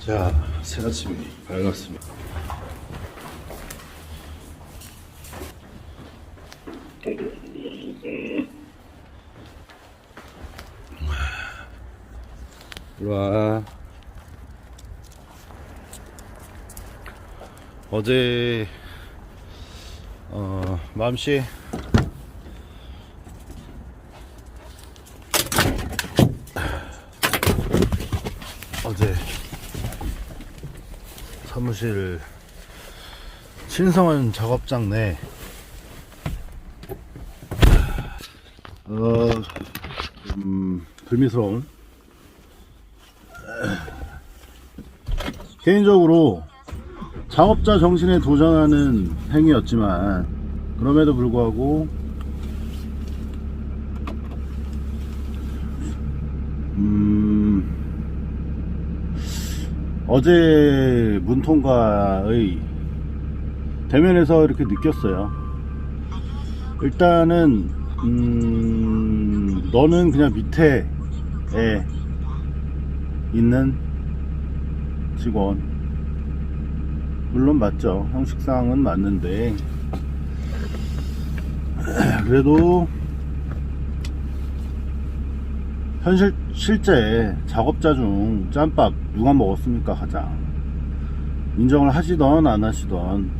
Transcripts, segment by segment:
자, 새 아침이 밝았습니다. 와. 어제 어, 맘씨 어제 사무실 신성한 작업장 내. 어, 음, 불미스러운. 개인적으로 작업자 정신에 도전하는 행위였지만 그럼에도 불구하고 음, 어제 문통과의 대면에서 이렇게 느꼈어요. 일단은 음, 너는 그냥 밑에에 있는 직원 물론 맞죠. 형식상은 맞는데 그래도 현실 실제 작업자 중 짬밥 누가 먹었습니까? 가장. 인정을 하시던 안 하시던.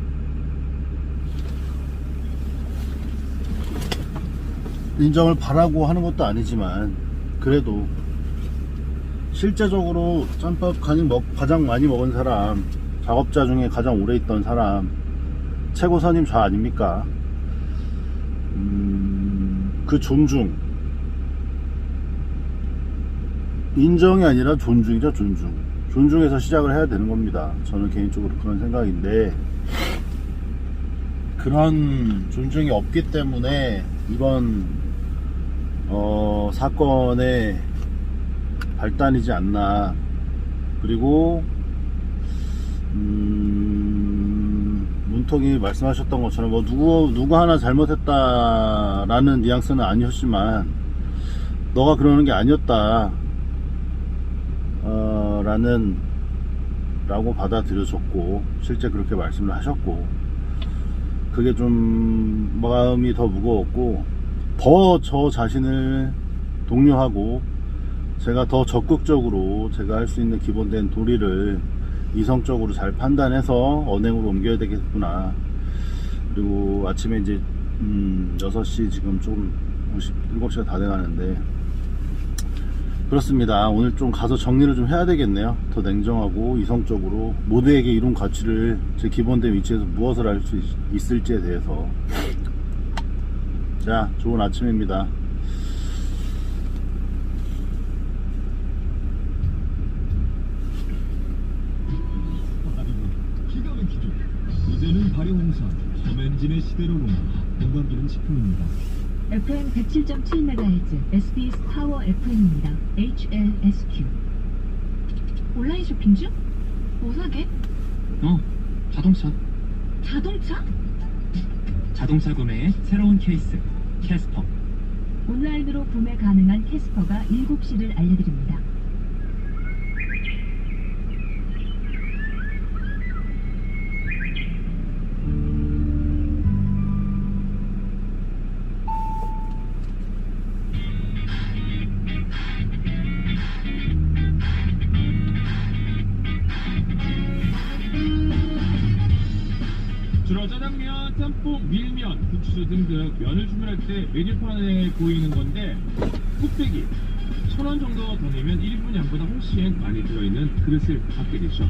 인정을 바라고 하는 것도 아니지만 그래도 실제적으로 짬밥 가장, 많이 먹은 사람 작업자 중에 가장 오래 있던 사람 최고 선임 저 아닙니까? 음, 그 존중 인정이 아니라 존중이죠 존중. 존중해서 시작을 해야 되는 겁니다. 저는 개인적으로 그런 생각인데 그런 존중이 없기 때문에 이번 어, 사건의 발단이지 않나. 그리고 음, 문통이 말씀하셨던 것처럼 뭐 누구 누구 하나 잘못했다라는 뉘앙스는 아니었지만 너가 그러는 게 아니었다. 어, 라는 라고 받아들여졌고 실제 그렇게 말씀을 하셨고 그게 좀 마음이 더 무거웠고 더 저 자신을 독려하고 제가 더 적극적으로 제가 할 수 있는 기본된 도리를 이성적으로 잘 판단해서 언행으로 옮겨야 되겠구나. 그리고 아침에 이제 음 6시 지금 좀 7시가 다 돼가는데 그렇습니다. 오늘 좀 가서 정리를 좀 해야 되겠네요. 더 냉정하고 이성적으로 모두에게 이룬 가치를 제 기본된 위치에서 무엇을 할 수 있을지에 대해서 자 좋은 아침입니다. 기가 막히죠. 이제는 발효홍선, 서맨진의 시대로 옵니다. 건강기능 식품입니다. FM 107.7MHz SBS 파워 FM입니다. HLSQ. 온라인 쇼핑 중? 뭐 사게? 어, 자동차. 자동차? 자동차 구매의 새로운 케이스. 캐스퍼. 온라인으로 구매 가능한 캐스퍼가 7시를 알려드립니다. 주로 짜장면, 짬뽕, 밀면, 국수 등등 면을 주문할 때 메뉴판에 보이는 건데 뚝배기 천 원 정도 더 내면 1인분 양보다 훨씬 많이 들어있는 그릇을 받게 되죠.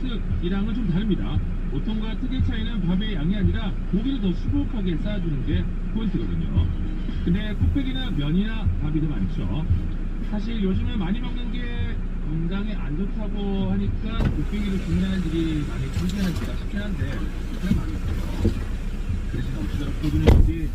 특이랑은 좀 다릅니다. 보통과 특의 차이는 밥의 양이 아니라 고기를 더 수북하게 쌓아주는 게 포인트거든요. 근데 뚝배기는 면이나 밥이 더 많죠. 사실 요즘에 많이 먹는 게 건강에 안 좋다고 하니까 뚝배기를 구매하는 일이 많이 생기는지가 싶긴 한데 그냥 많이 없어요. 그래서 어찌되었 거든지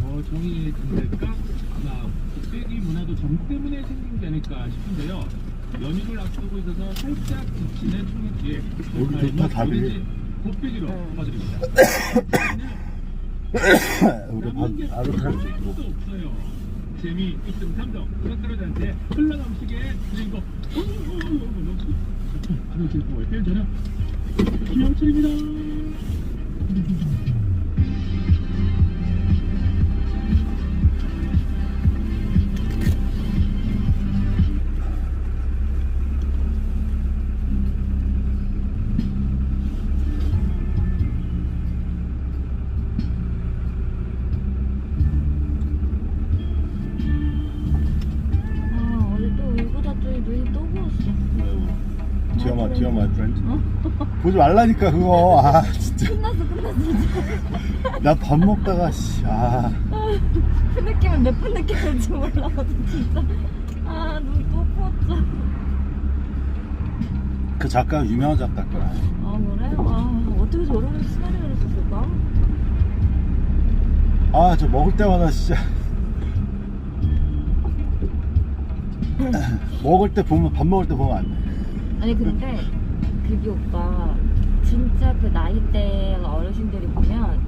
뭐 정이 든달까 아마 뚝배기 문화도 정 때문에 생긴 게 아닐까 싶은데요. 연휴를 앞두고 있어서 살짝 지치는 총액기에 우리 좋다, 답이. 곱빼기로 응. 퍼드립니다. 우리 바, 바로 탈수 있고. 도 없어요. 재미 있음 삼성 그렇다로한테 흘러넘치게 그리고 하루 즐거워요 저녁 김영철입니다. 디어마 디어마 프렌드 보지 말라니까 그거. 아 진짜. 끝났어 끝났어 진짜. 나밥 먹다가 씨 아. 그 느낌을 몇분 느꼈는지 몰라가지고 진짜. 아눈또 부었죠 그 작가 유명한 작가더라 아 그래? 아 어떻게 저런 시나리오를 썼을까? 아 저 먹을 때마다 진짜. 먹을 때 보면 밥 먹을 때 보면 안 돼. 아니 근데 그게 오빠 진짜 그 나이대 어르신들이 보면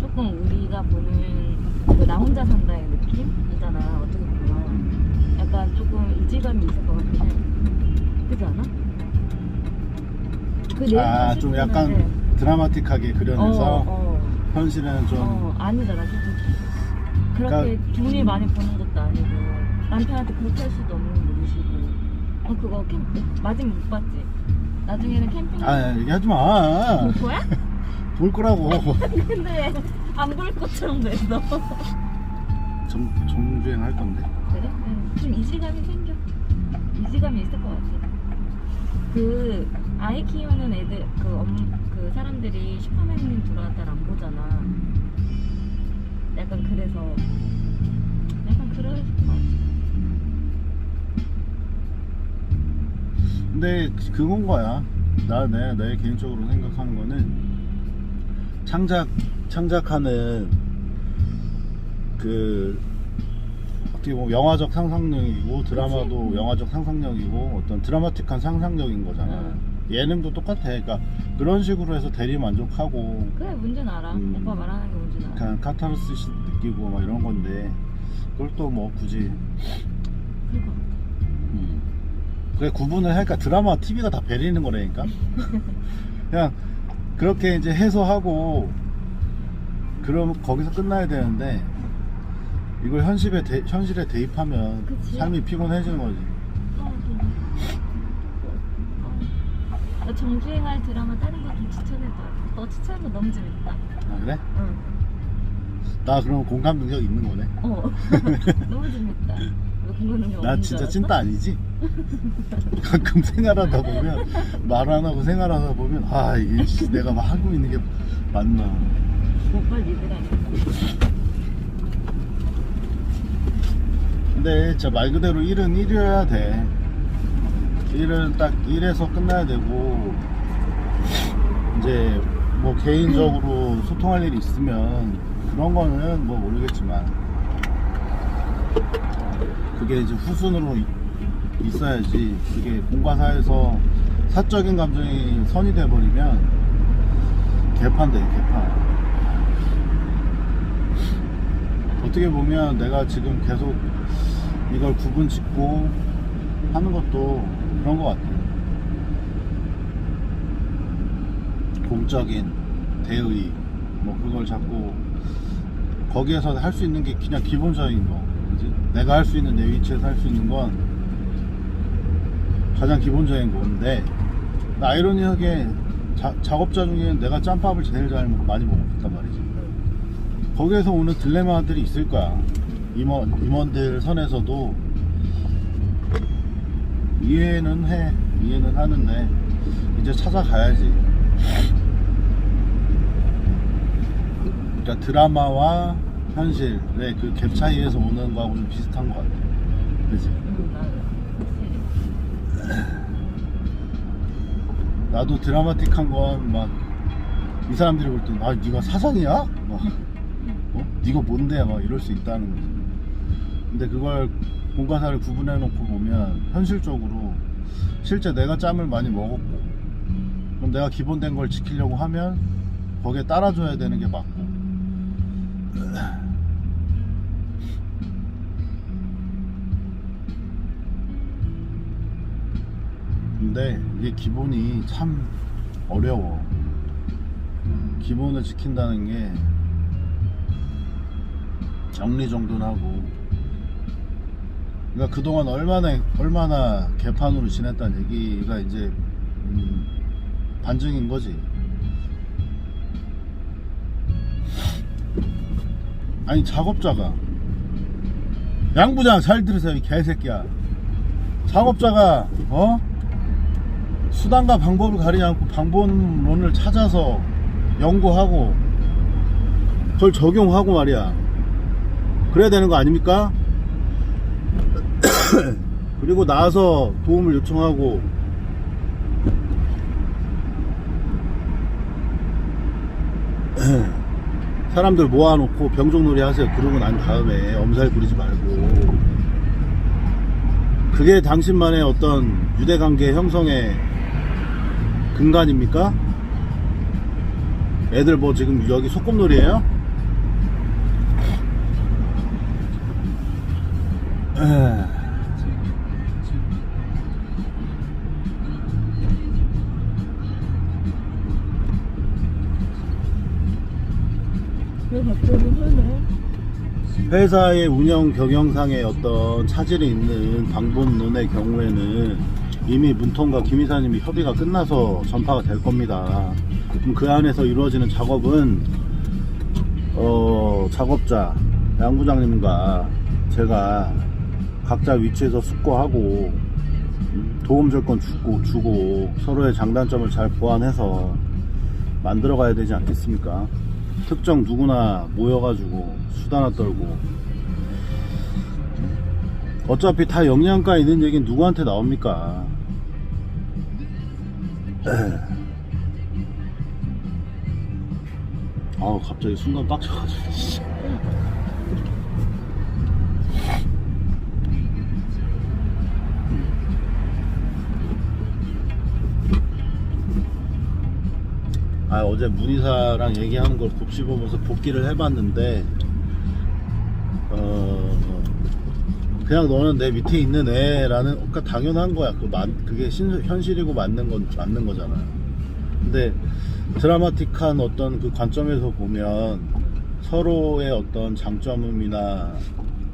조금 우리가 보는 그나 혼자 산다의 느낌이잖아. 어떻게 보면. 약간 조금 이질감이 있을 것 같긴 해. 그지 않아? 그 아 좀 약간 드라마틱하게 그려내서 어, 어, 현실은 좀 어, 아니잖아 솔직히. 그렇게 그러니까- 돈이 많이 버는 것도 아니고 남편한테 그렇게 할 수도 없는 어 그거 캠 마지막 못 봤지? 나중에는 캠핑 아 얘기하지 마. 볼 거야? 볼 거라고. 근데 안 볼 것처럼 됐어. 정, 정주행 할 건데. 그래? 응. 좀 이질감이 생겨. 이질감이 있을 것 같아. 그 아이 키우는 애들 그, 엄, 그 사람들이 슈퍼맨님 들어왔다 안 보잖아. 약간 그래서 약간 그럴 것 같아. 근데 그건 거야. 나, 내, 내 개인적으로 생각하는 거는 창작, 창작하는 그 어떻게 보면 영화적 상상력이고 드라마도? 영화적 상상력이고 어떤 드라마틱한 상상력인 거잖아. 응. 예능도 똑같아. 그러니까 그런 식으로 해서 대리 만족하고 그래 문제는 알아. 음. 오빠 말하는 게 문제는 알아. 그냥 카타르시스 느끼고 막 이런 건데 그걸 또 뭐 굳이. 음. 그래 구분을 하니까 드라마 TV가 다 베리는 거라니까 그냥 그렇게 이제 해소하고 그럼 거기서 끝나야 되는데 이걸 현실에 대, 현실에 대입하면 그치. 삶이 피곤해지는 거지. 나 정주행할 드라마 다른 거 좀 추천해줘. 너 추천한 거 너무 재밌다. 아 그래? 응. 나 그럼 공감 능력 있는 거네 어. 너무 재밌다. 나 진짜 줄 찐따 아니지? 가끔 생활하다 보면 말 안 하고 생활하다 보면 아 이게 씨, 내가 막 하고 있는 게 맞나 리드라니까. 근데 진짜 말 그대로 일은 일이어야 돼. 일은 딱 일에서 끝나야 되고 이제 뭐 개인적으로 소통할 일이 있으면 그런 거는 뭐 모르겠지만 그게 이제 후순으로 이- 있어야지 그게 공과 사에서 사적인 감정이 선이 돼버리면 개판돼 개판 어떻게 보면 내가 지금 계속 이걸 구분 짓고 하는 것도 그런 것 같아요. 공적인 대의 뭐 그걸 자꾸 거기에서 할 수 있는 게 그냥 기본적인 거 그지? 내가 할 수 있는 내 위치에서 할 수 있는 건 가장 기본적인 건데 아이러니하게 자- 작업자 중에 내가 짬밥을 제일 잘 먹- 많이 먹었단 말이지 거기에서 오는 딜레마들이 있을 거야. 임원, 임원들 선에서도 이해는 해. 이해는 하는데, 이제 찾아가야지. 그러니까 드라마와 현실의 그 갭 차이에서 오는 거하고는 비슷한 것 같아. 그지? 나도 드라마틱한 건 막, 이 사람들이 볼 땐, 아, 네가 사상이야? 막, 어? 네가 뭔데? 막 이럴 수 있다는 거지. 근데 그걸 공과사를 구분해 놓고 보면 현실적으로 실제 내가 짬을 많이 먹었고 그럼 내가 기본된 걸 지키려고 하면 거기에 따라줘야 되는 게 맞고 근데 이게 기본이 참 어려워 기본을 지킨다는 게 정리정돈하고 그러니까 그동안 얼마나 얼마나 개판으로 지냈다는 얘기가 이제 음, 반증인 거지. 아니 작업자가 양부장 잘 들으세요 이 개새끼야. 작업자가 어 수단과 방법을 가리지 않고 방법론을 찾아서 연구하고 그걸 적용하고 말이야. 그래야 되는 거 아닙니까? 그리고 나서 도움을 요청하고 사람들 모아놓고 병종놀이 하세요. 그러고 난 다음에 엄살 부리지 말고 그게 당신만의 어떤 유대관계 형성의 근간입니까? 애들 뭐 지금 여기 소꿉놀이에요? 회사의 운영 경영상의 어떤 차질이 있는 방법론의 경우에는 이미 문통과 김 이사님이 협의가 끝나서 전파가 될 겁니다. 그럼 그 안에서 이루어지는 작업은 어, 작업자 양 부장님과 제가 각자 위치에서 숙고하고 음, 도움 조건 주고, 주고 서로의 장단점을 잘 보완해서 만들어 가야 되지 않겠습니까? 특정 누구나 모여가지고 수다나 떨고 어차피 다 영양가 있는 얘기는 누구한테 나옵니까? 에휴. 아우 갑자기 순간 빡쳐가지고 진짜. 아 어제 문희사랑 얘기하는 걸 곱씹어보면서 복기를 해봤는데 어 그냥 너는 내 밑에 있는 애라는 그러니까 당연한 거야. 그 만, 그게 신, 현실이고 맞는 건 맞는 거잖아. 근데 드라마틱한 어떤 그 관점에서 보면 서로의 어떤 장점이나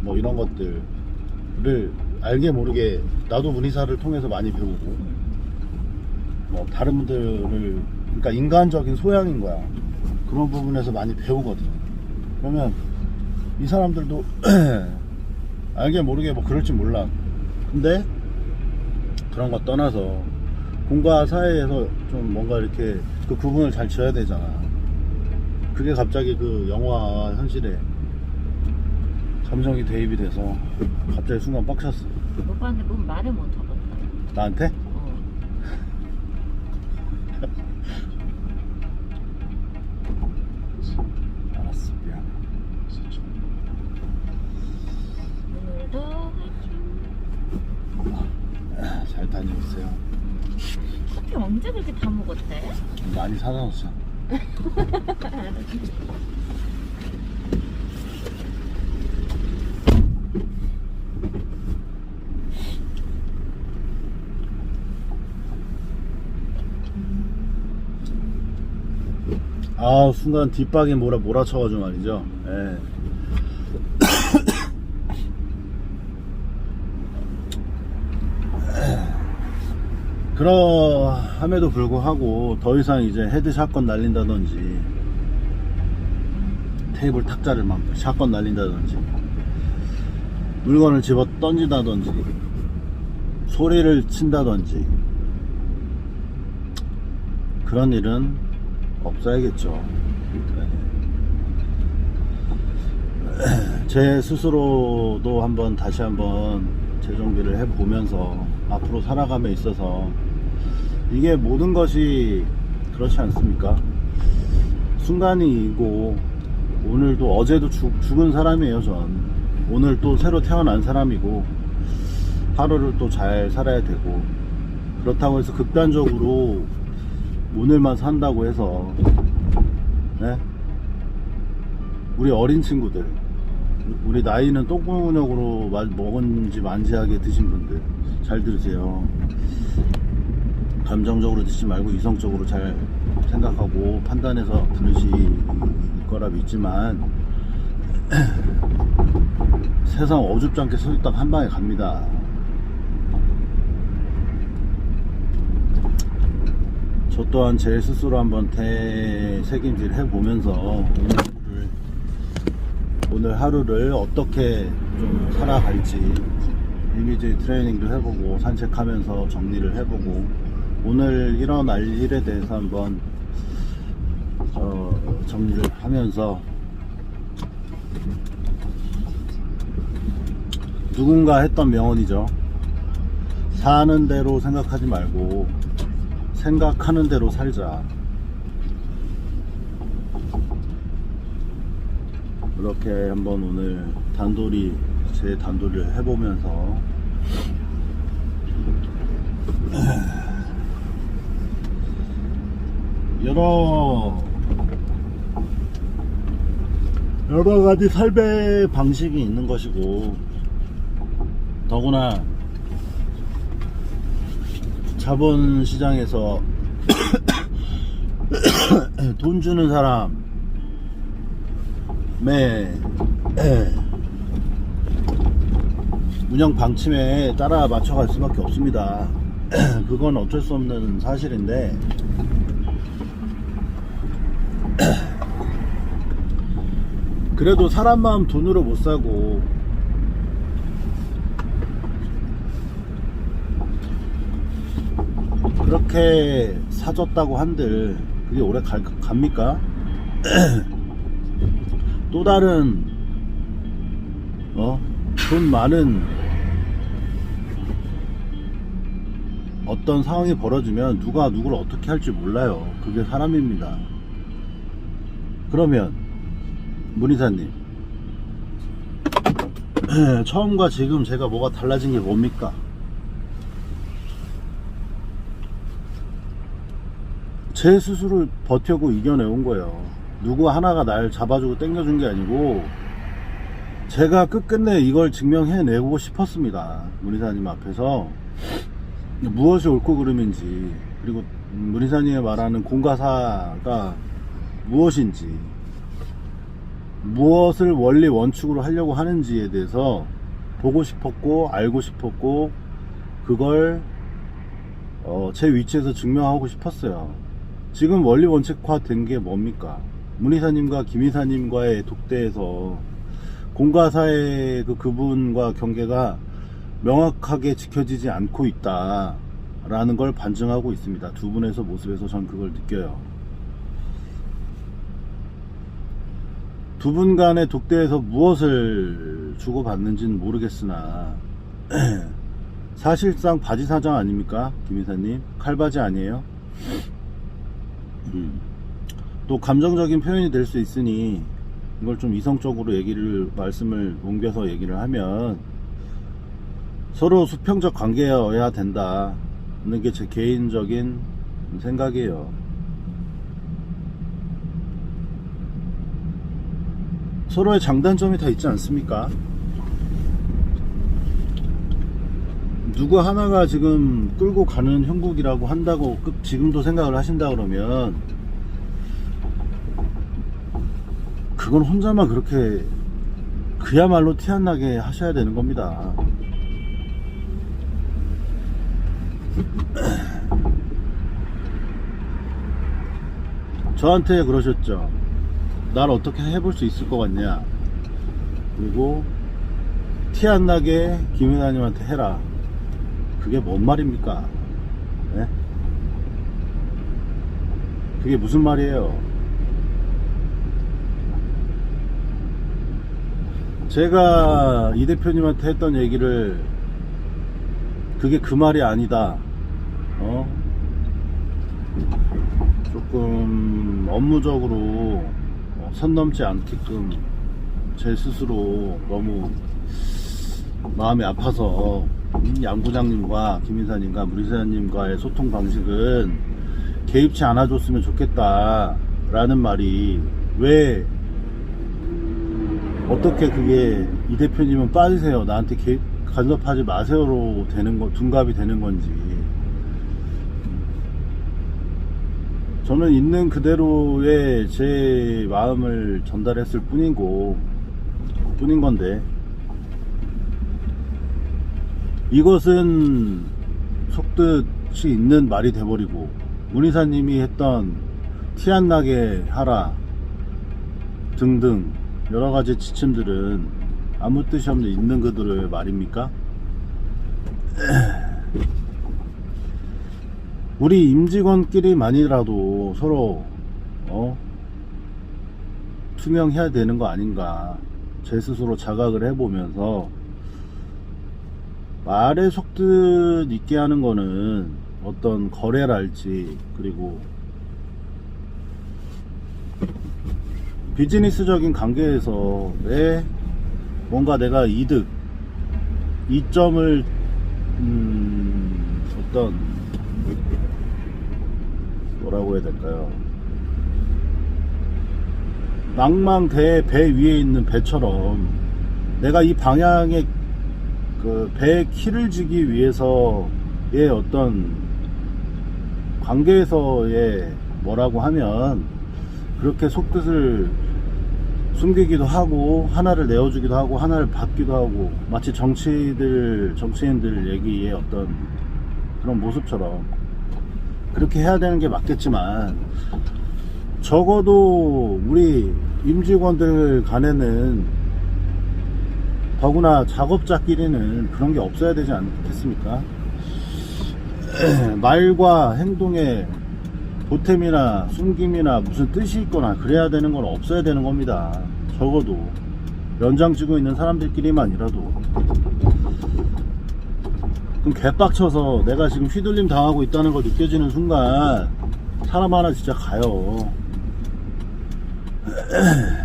뭐 이런 것들을 알게 모르게 나도 문희사를 통해서 많이 배우고 뭐 다른 분들을 그러니까 인간적인 소양인 거야. 그런 부분에서 많이 배우거든. 그러면 이 사람들도 알게 모르게 뭐 그럴지 몰라 근데 그런 거 떠나서 공과 사회에서 좀 뭔가 이렇게 그 구분을 잘 지어야 되잖아 그게 갑자기 그 영화와 현실에 감정이 대입이 돼서 갑자기 순간 빡쳤어 오빠한테 뭔 말을 못 하겠다. 나한테? 어. 알았어 미안해 오늘도 화이팅. 아, 잘 다녀오세요 커피 언제 그렇게 다 먹었대? 많이 사다 놨어 아 순간 뒷박에 몰아 몰아쳐가지고 말이죠 예. 그러함에도 불구하고 더 이상 이제 헤드 샷건 날린다든지 테이블 탁자를 막 샷건 날린다든지 물건을 집어 던진다든지 소리를 친다든지 그런 일은 없어야겠죠. 네. 제 스스로도 한번 다시 한번 재정비를 해보면서 앞으로 살아감에 있어서 이게 모든 것이 그렇지 않습니까? 순간이고 오늘도 어제도 죽, 죽은 사람이에요 전 오늘 또 새로 태어난 사람이고 하루를 또 잘 살아야 되고 그렇다고 해서 극단적으로 오늘만 산다고 해서 네? 우리 어린 친구들 우리 나이는 똥구녕으로 마- 먹은지 만지하게 드신 분들 잘 들으세요 감정적으로 듣지 말고 이성적으로 잘 생각하고 판단해서 들으실 거라 믿지만 세상 어줍지 않게 설딱 한 방에 갑니다 저 또한 제 스스로 한번 대책임질 해보면서 오늘 하루를, 오늘 하루를 어떻게 좀 살아갈지 이미지 트레이닝도 해보고 산책하면서 정리를 해보고 오늘 일어날 일에 대해서 한번 어, 정리를 하면서 누군가 했던 명언이죠. 사는 대로 생각하지 말고 생각하는 대로 살자. 이렇게 한번 오늘 단돌이 제 단돌이를 해보면서 여러 여러 가지 삶의 방식이 있는 것이고 더구나 자본시장에서 돈 주는 사람의 운영 방침에 따라 맞춰갈 수밖에 없습니다. 그건 어쩔 수 없는 사실인데 그래도 사람 마음 돈으로 못 사고 그렇게 사줬다고 한들 그게 오래 갈, 갑니까? 또 다른 어? 돈 많은 어떤 상황이 벌어지면 누가 누구를 어떻게 할지 몰라요. 그게 사람입니다. 그러면 문희사님 처음과 지금 제가 뭐가 달라진 게 뭡니까? 제 스스로 버텨고 이겨내온 거예요. 누구 하나가 날 잡아주고 땡겨준 게 아니고 제가 끝끝내 이걸 증명해내고 싶었습니다. 문희사님 앞에서 무엇이 옳고 그름인지 그리고 문희사님이 말하는 공가사가 무엇인지 무엇을 원리 원칙으로 하려고 하는지에 대해서 보고 싶었고 알고 싶었고 그걸 어, 제 위치에서 증명하고 싶었어요. 지금 원리 원칙화 된 게 뭡니까? 문희사님과 김희사님과의 독대에서 공과사의 그 그분과 경계가 명확하게 지켜지지 않고 있다 라는 걸 반증하고 있습니다. 두 분에서 모습에서 전 그걸 느껴요. 두 분 간의 독대에서 무엇을 주고받는지는 모르겠으나 사실상 바지 사장 아닙니까? 김희사님 칼바지 아니에요? 음. 또 감정적인 표현이 될 수 있으니 이걸 좀 이성적으로 얘기를 말씀을 옮겨서 얘기를 하면 서로 수평적 관계여야 된다는 게 제 개인적인 생각이에요. 서로의 장단점이 다 있지 않습니까? 누구 하나가 지금 끌고 가는 형국이라고 한다고 끝- 지금도 생각을 하신다 그러면 그건 혼자만 그렇게 그야말로 티 안 나게 하셔야 되는 겁니다. 저한테 그러셨죠. 날 어떻게 해볼 수 있을 것 같냐. 그리고 티 안 나게 김혜나님한테 해라. 그게 뭔 말입니까? 네? 그게 무슨 말이에요? 제가 이 대표님한테 했던 얘기를 그게 그 말이 아니다. 어? 조금 업무적으로 어, 선 넘지 않게끔 제 스스로 너무 마음이 아파서 양 부장님과 김 이사님과 물 이사님과의 소통 방식은 개입치 않아줬으면 좋겠다 라는 말이 왜 어떻게 그게 이 대표님은 빠지세요? 나한테 개입 간섭하지 마세요로 되는 거 둔갑이 되는 건지. 저는 있는 그대로의 제 마음을 전달했을 뿐이고 뿐인 건데 이것은 속뜻이 있는 말이 돼버리고 문희사님이 했던 티 안 나게 하라 등등 여러 가지 지침들은 아무 뜻이 없는 있는 그대로의 말입니까? 우리 임직원끼리만이라도 서로 어 투명해야 되는 거 아닌가 제 스스로 자각을 해보면서 말에 속뜻 있게 하는 거는 어떤 거래랄지 그리고 비즈니스적인 관계에서 왜 뭔가 내가 이득 이점을 음, 어떤 뭐라고 해야 될까요? 낭망 대 배 위에 있는 배처럼 내가 이 방향에 그 배의 키를 쥐기 위해서의 어떤 관계에서의 뭐라고 하면 그렇게 속뜻을 숨기기도 하고 하나를 내어주기도 하고 하나를 받기도 하고 마치 정치들 정치인들 얘기의 어떤 그런 모습처럼 그렇게 해야 되는 게 맞겠지만 적어도 우리 임직원들 간에는 더구나 작업자끼리는 그런 게 없어야 되지 않겠습니까? 말과 행동에 보탬이나 숨김이나 무슨 뜻이 있거나 그래야 되는 건 없어야 되는 겁니다. 적어도 연장 지고 있는 사람들끼리만이라도 그럼 개빡쳐서 내가 지금 휘둘림 당하고 있다는 걸 느껴지는 순간 사람 하나 진짜 가요.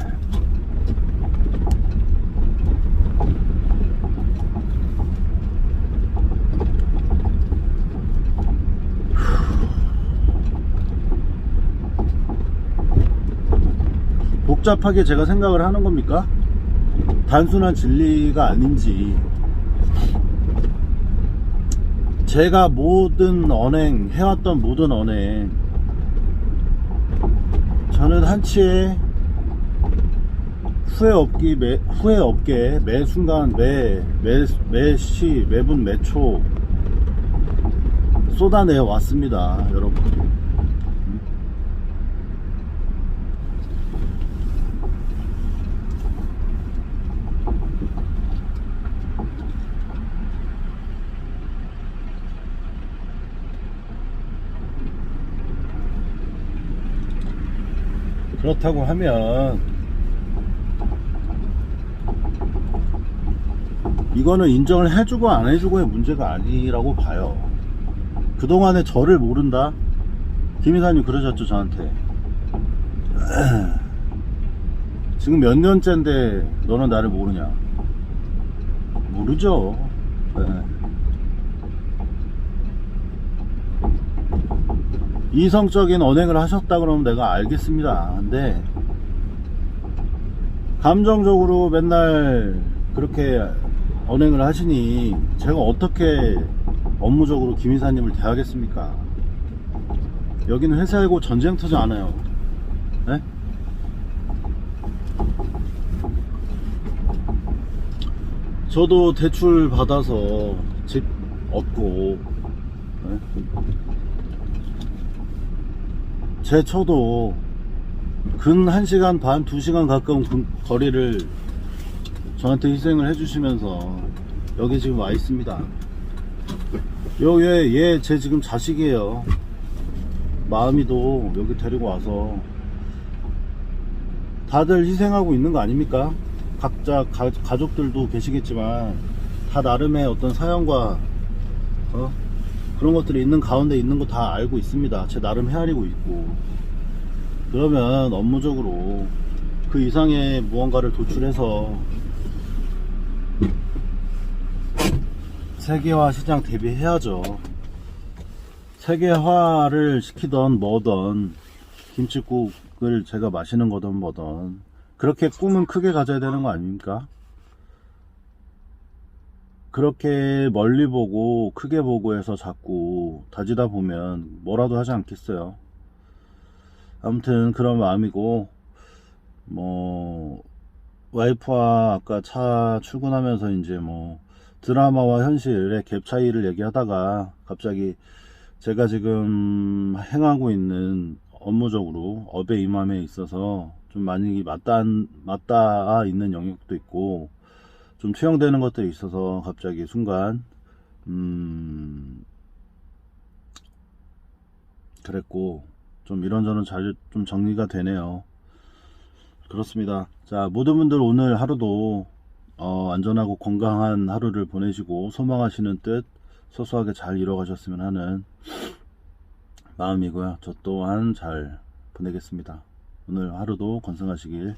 복잡하게 제가 생각을 하는 겁니까? 단순한 진리가 아닌지 제가 모든 언행 해왔던 모든 언행 저는 한치의 후회 없기 매, 후회 없게 매 순간 매, 매, 매시 매분 매초 쏟아내 왔습니다 여러분 그렇다고 하면 이거는 인정을 해주고 안 해주고의 문제가 아니라고 봐요. 그동안에 저를 모른다? 김 이사님 그러셨죠, 저한테. 지금 몇 년째인데 너는 나를 모르냐? 모르죠. 네. 이성적인 언행을 하셨다 그러면 내가 알겠습니다. 근데 감정적으로 맨날 그렇게 언행을 하시니 제가 어떻게 업무적으로 김 이사님을 대하겠습니까? 여기는 회사이고 전쟁터지 않아요. 네? 저도 대출 받아서 집 얻고 네? 제 초도 근 1시간 반, 2시간 가까운 근- 거리를 저한테 희생을 해주시면서 여기 지금 와 있습니다. 여기 얘제 지금 자식이에요. 마음이도 여기 데리고 와서 다들 희생하고 있는 거 아닙니까? 각자 가, 가족들도 계시겠지만 다 나름의 어떤 사연과 어? 그런 것들이 있는 가운데 있는 거 다 알고 있습니다. 제 나름 헤아리고 있고. 그러면 업무적으로 그 이상의 무언가를 도출해서 세계화 시장 대비해야죠. 세계화를 시키던 뭐던 김치국을 제가 마시는 거든 뭐든 그렇게 꿈은 크게 가져야 되는 거 아닙니까? 그렇게 멀리 보고 크게 보고 해서 자꾸 다지다 보면 뭐라도 하지 않겠어요. 아무튼 그런 마음이고 뭐 와이프와 아까 차 출근하면서 이제 뭐 드라마와 현실의 갭 차이를 얘기하다가 갑자기 제가 지금 행하고 있는 업무적으로 업의 임함에 있어서 좀 많이 맞닿, 맞닿아 있는 영역도 있고 좀 투영되는 것들이 있어서 갑자기 순간 음 그랬고 좀 이런저런 잘 좀 정리가 되네요. 그렇습니다. 자 모든 분들 오늘 하루도 어, 안전하고 건강한 하루를 보내시고 소망하시는 뜻 소소하게 잘 이뤄가셨으면 하는 마음이고요. 저 또한 잘 보내겠습니다. 오늘 하루도 건승하시길